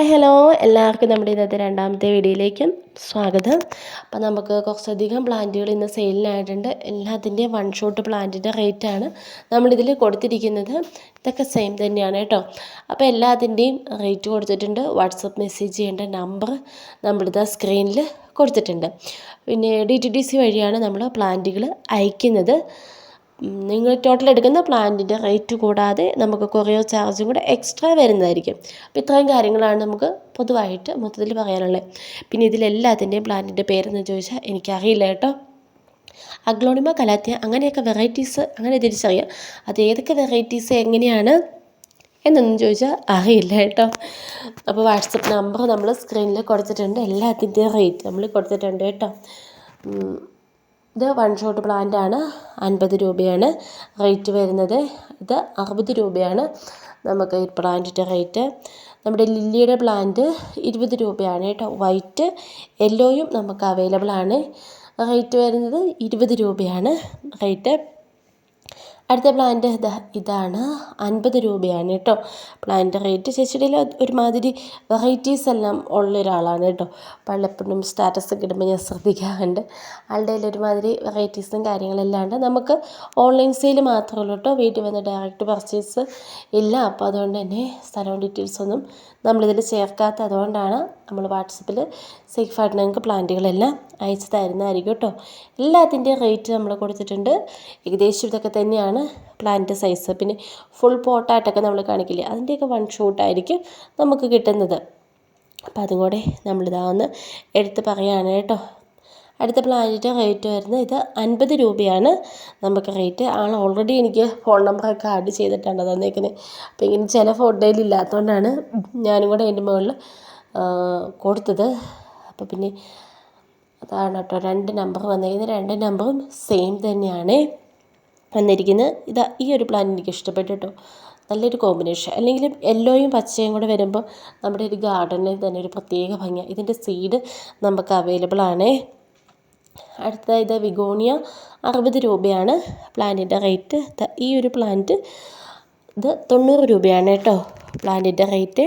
Hi hello എല്ലാവർക്കും നമ്മുടെ ഇന്നത്തെ രണ്ടാമത്തെ വീഡിയോയിലേക്ക് സ്വാഗതം. അപ്പോൾ നമുക്ക് കുറച്ചധികം പ്ലാന്റുകൾ ഇന്ന് സെയിലിനായിട്ടുണ്ട്. എല്ലാത്തിന്റെയും വൺ ഷോട്ട് പ്ലാന്റിന്റെ റേറ്റാണ് നമ്മളിതിൽ കൊടുത്തിരിക്കുന്നത്. ഇതൊക്കെ സെയിം തന്നെയാണ് കേട്ടോ. അപ്പോൾ എല്ലാത്തിന്റെയും റേറ്റ് കൊടുത്തിട്ടുണ്ട്. വാട്സപ്പ് മെസ്സേജ് ചെയ്യേണ്ട നമ്പർ നമ്മളിത് സ്ക്രീനിൽ കൊടുത്തിട്ടുണ്ട്. പിന്നെ ഡി ടി സി വഴിയാണ് നമ്മൾ പ്ലാന്റുകൾ അയക്കുന്നത്. നിങ്ങൾ ടോട്ടൽ എടുക്കുന്ന പ്ലാന്റിന്റെ റേറ്റ് കൂടാതെ നമുക്ക് കൊറിയർ ചാർജും കൂടെ എക്സ്ട്രാ വരുന്നതായിരിക്കും. അപ്പോൾ ഇത്രയും കാര്യങ്ങളാണ് നമുക്ക് പൊതുവായിട്ട് മൊത്തത്തിൽ പറയാനുള്ളത്. പിന്നെ ഇതിലെല്ലാത്തിന്റെയും പ്ലാന്റിന്റെ പേരെന്ന് ചോദിച്ചാൽ എനിക്കറിയില്ല കേട്ടോ. അഗ്ലോണിമ കലാത്തിയ അങ്ങനെയൊക്കെ വെറൈറ്റീസ് അങ്ങനെ തിരിച്ചറിയാം. അത് ഏതൊക്കെ വെറൈറ്റീസ് എങ്ങനെയാണ് എന്നൊന്നും ചോദിച്ചാൽ അറിയില്ല കേട്ടോ. അപ്പോൾ വാട്സപ്പ് നമ്പർ നമ്മൾ സ്ക്രീനിൽ കൊടുത്തിട്ടുണ്ട്. എല്ലാത്തിന്റെയും റേറ്റ് നമ്മൾ കൊടുത്തിട്ടുണ്ട് കേട്ടോ. ഇത് വൺ ഷോട്ട് പ്ലാന്റ് ആണ്. അൻപത് രൂപയാണ് റേറ്റ് വരുന്നത്. ഇത് അറുപത് രൂപയാണ് നമുക്ക് ഈ പ്ലാന്റിന്റെ റേറ്റ് നമ്മുടെ ലില്ലിയുടെ പ്ലാന്റ് ഇരുപത് രൂപയാണ് കേട്ടോ. വൈറ്റ് യെല്ലോയും നമുക്ക് അവൈലബിൾ ആണ്. റേറ്റ് വരുന്നത് ഇരുപത് രൂപയാണ് റേറ്റ് അടുത്ത പ്ലാന്റ് ഇതാ ഇതാണ് അൻപത് രൂപയാണ് കേട്ടോ. പ്ലാന്റ് റേറ്റ് ചേച്ചിയുടെ ഒരുമാതിരി വെറൈറ്റീസ് എല്ലാം ഉള്ള ഒരാളാണ് കേട്ടോ. പലപ്പോഴും സ്റ്റാറ്റസ് ഒക്കെ ഇടുമ്പോൾ ഞാൻ ശ്രദ്ധിക്കാറുണ്ട്. ആളുടെ ഒരുമാതിരി വെറൈറ്റീസും കാര്യങ്ങളെല്ലാം ഉണ്ട്. നമുക്ക് ഓൺലൈൻ സെയിൽ മാത്രമേ ഉള്ളൂ കേട്ടോ. വീട്ടിൽ വന്ന് ഡയറക്റ്റ് പർച്ചേസ് ഇല്ല. അപ്പോൾ അതുകൊണ്ട് തന്നെ സ്ഥലവും ഡീറ്റെയിൽസൊന്നും നമ്മളിതിൽ ചേർക്കാത്ത അതുകൊണ്ടാണ് നമ്മൾ വാട്സപ്പിൽ സേഫായിട്ട് നിങ്ങൾക്ക് പ്ലാന്റുകളെല്ലാം അയച്ചു തരുന്നതായിരിക്കും കേട്ടോ. എല്ലാത്തിന്റെയും റേറ്റ് നമ്മൾ കൊടുത്തിട്ടുണ്ട്. ഏകദേശം ഇതൊക്കെ തന്നെയാണ് പ്ലാന്റ് സൈസ് പിന്നെ ഫുൾ പോട്ടായിട്ടൊക്കെ നമ്മൾ കാണിക്കില്ലേ? അതിന്റെയൊക്കെ വൺ ഷോട്ടായിരിക്കും നമുക്ക് കിട്ടുന്നത്. അപ്പോൾ അതും കൂടെ നമ്മളിതാ ഒന്ന് എടുത്ത് പറയുകയാണ് കേട്ടോ. അടുത്ത പ്ലാനിന്റെ റേറ്റ് വരുന്നത് ഇത് അൻപത് രൂപയാണ്. നമുക്ക് റേറ്റ് ആൾ ഓൾറെഡി എനിക്ക് ഫോൺ നമ്പറൊക്കെ ആഡ് ചെയ്തിട്ടാണ് തന്നേക്കുന്നത് അപ്പോൾ ഇങ്ങനെ ചില ഫോട്ടോയിൽ ഇല്ലാത്തതുകൊണ്ടാണ് ഞാനും കൂടെ അതിന്റെ മുകളിൽ കൊടുത്തത്. അപ്പോൾ പിന്നെ അതാണ് കേട്ടോ. രണ്ട് നമ്പർ വന്നിരിക്കുന്നത്. രണ്ട് നമ്പറും സെയിം തന്നെയാണ് വന്നിരിക്കുന്നത്. ഇതാ ഈ ഒരു പ്ലാൻ എനിക്ക് ഇഷ്ടപ്പെട്ടു കേട്ടോ. നല്ലൊരു കോമ്പിനേഷൻ അല്ലെങ്കിൽ യെല്ലോയും പച്ചയും കൂടെ വരുമ്പോൾ നമ്മുടെ ഒരു ഗാർഡനിൽ തന്നെ ഒരു പ്രത്യേക ഭംഗി. ഇതിന്റെ സീഡ് നമുക്ക് അവൈലബിൾ ആണ്. അടുത്ത ഇത് വിഗോണിയ അറുപത് രൂപയാണ് പ്ലാന്റിന്റെ റേറ്റ് ഈ ഒരു പ്ലാന്റ് ഇത് തൊണ്ണൂറ് രൂപയാണ് കേട്ടോ പ്ലാന്റിന്റെ റേറ്റ്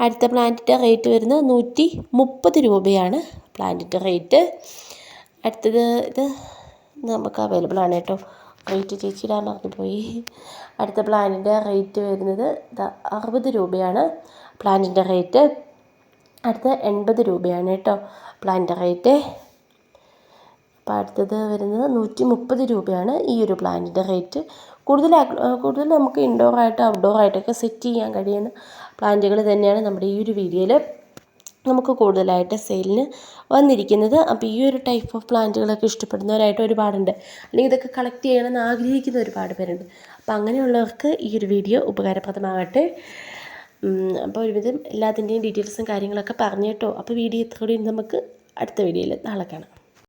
അടുത്ത പ്ലാന്റിന്റെ റേറ്റ് വരുന്നത് നൂറ്റി മുപ്പത് രൂപയാണ് പ്ലാന്റിന്റെ റേറ്റ് അടുത്തത് ഇത് നമുക്ക് അവൈലബിൾ ആണ് കേട്ടോ. റേറ്റ് ചേച്ചിയിടാൻ പോയി അടുത്ത പ്ലാന്റിന്റെ റേറ്റ് വരുന്നത് അറുപത് രൂപയാണ് പ്ലാന്റിന്റെ റേറ്റ് അടുത്ത എൺപത് രൂപയാണ് കേട്ടോ പ്ലാന്റിന്റെ റേറ്റ് അപ്പോൾ അടുത്തത് വരുന്നത് നൂറ്റി മുപ്പത് രൂപയാണ് ഈ ഒരു പ്ലാന്റിന്റെ റേറ്റ് കൂടുതൽ കൂടുതൽ നമുക്ക് ഇൻഡോർ ആയിട്ട് ഔട്ട്ഡോർ ആയിട്ടൊക്കെ സെറ്റ് ചെയ്യാൻ കഴിയുന്ന പ്ലാന്റുകൾ തന്നെയാണ് നമ്മുടെ ഈ ഒരു വീഡിയോയിൽ നമുക്ക് കൂടുതലായിട്ട് സെയിലിന് വന്നിരിക്കുന്നത്. അപ്പോൾ ഈ ഒരു ടൈപ്പ് ഓഫ് പ്ലാന്റുകളൊക്കെ ഇഷ്ടപ്പെടുന്നവരായിട്ട് ഒരുപാടുണ്ട്. അല്ലെങ്കിൽ ഇതൊക്കെ കളക്ട് ചെയ്യണമെന്ന് ആഗ്രഹിക്കുന്ന ഒരുപാട് പേരുണ്ട്. അപ്പോൾ അങ്ങനെയുള്ളവർക്ക് ഈ ഒരു വീഡിയോ ഉപകാരപ്രദമാകട്ടെ. അപ്പോൾ ഒരുവിധം എല്ലാത്തിന്റെയും ഡീറ്റെയിൽസും കാര്യങ്ങളൊക്കെ പറഞ്ഞു കേട്ടോ. അപ്പോൾ വീഡിയോ ഇത്രയും നമുക്ക് അടുത്ത വീഡിയോയിൽ നാളെ കാണാം.